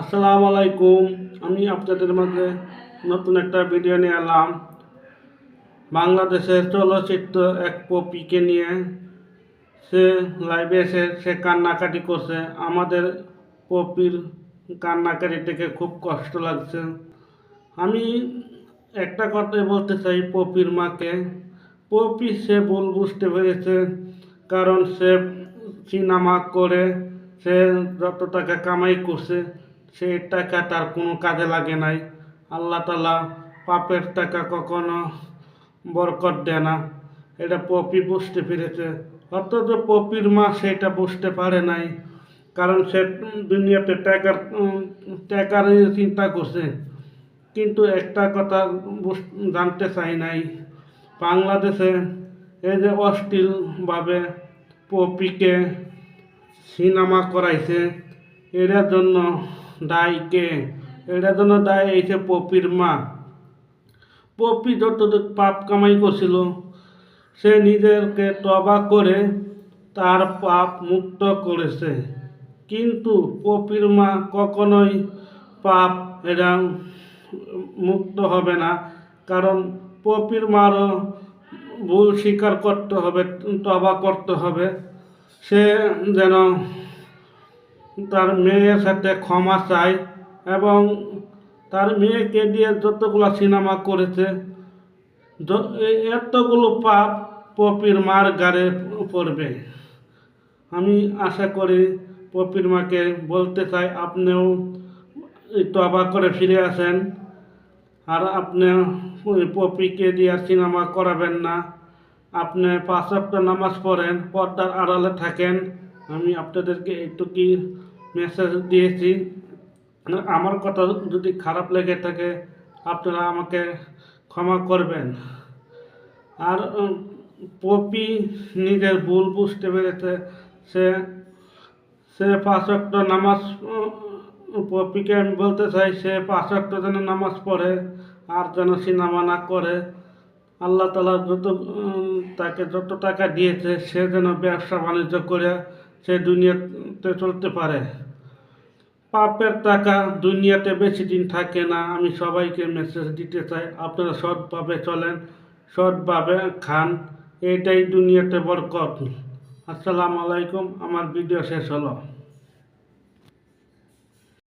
আসসালামু আলাইকুম। আমি আপনাদের মাঝে নতুন একটা ভিডিও নিয়ে এলাম। বাংলাদেশের চলচ্চিত্র এক পপিকে নিয়ে। সে লাইভে এসে সে কান্নাকাটি করছে। আমাদের পপির কান্নাকাটি দেখে খুব কষ্ট লাগছে। আমি একটা কথাই বলতে চাই পপির মাকে। পপি সে ভুল বুঝতে পেরেছে, কারণ সে সিনেমা করে, সে যত টাকা কামাই করছে সেই টাকা তার কোনো কাজে লাগে নাই। আল্লাহ তালা পাপের টাকা কখনো বরকত দেয় না। এটা পপি বুঝতে পেরেছে। অথচ পপির মা সেটা বুঝতে পারে নাই। কারণ সে দুনিয়াতে টাকার টাকার চিন্তা করছে। কিন্তু একটা কথা জানতে চাই নাই। বাংলাদেশে এই যে অশ্লীলভাবে পপিকে সিনেমা করাইছে এটার জন্য দায়ী কে এটার জন্য দায়ী এইছে পপির মা। পপি যতটুকু পাপ কামাই করছিল, সে নিজেকে তবা করে তার পাপ মুক্ত করেছে। কিন্তু পপির মা কখনোই পাপ এটা মুক্ত হবে না, কারণ পপির মারও ভুল স্বীকার করতে হবে, তবা করতে হবে। সে যেন তার মেয়ের সাথে ক্ষমা চায় এবং তার মেয়েকে দিয়ে যতগুলো সিনেমা করেছে এতগুলো পাপ পপির মার গাড়ে পড়বে। আমি আশা করি পপির মাকে বলতে চাই, আপনিও তবা করে ফিরে আসেন। আর আপনি পপিকে দিয়ে সিনেমা করাবেন না। আপনি পাঁচ সপ্তাহ নামাজ পড়েন, পর্দার আড়ালে থাকেন। আমি আপনাদেরকে এইটুকুই মেসেজ দিয়েছি? আমার কথা যদি খারাপ লেগে থাকে, আপনারা আমাকে ক্ষমা করবেন। আর পপি নিজের ভুল বুঝতে পেরেছে। সে সে পাঁচ ওয়াক্ত নামাজ পপিকে আমি বলতে চাই, সে পাঁচ ওয়াক্ত যেন নামাজ পড়ে আর যেন সিনেমা না করে। আল্লাহ তালা যত তাকে যত টাকা দিয়েছে, সে যেন ব্যবসা বাণিজ্য করে সে দুনিয়াতে চলতে পারে। পাপের টাকা দুনিয়াতে বেশি দিন থাকে না। আমি সবাইকে মেসেজ দিতে চাই, আপনারা সৎভাবে চলেন, সৎভাবে খান। এটাই দুনিয়াতে বরকত। আসসালামু আলাইকুম, আমার ভিডিও শেষ হলো।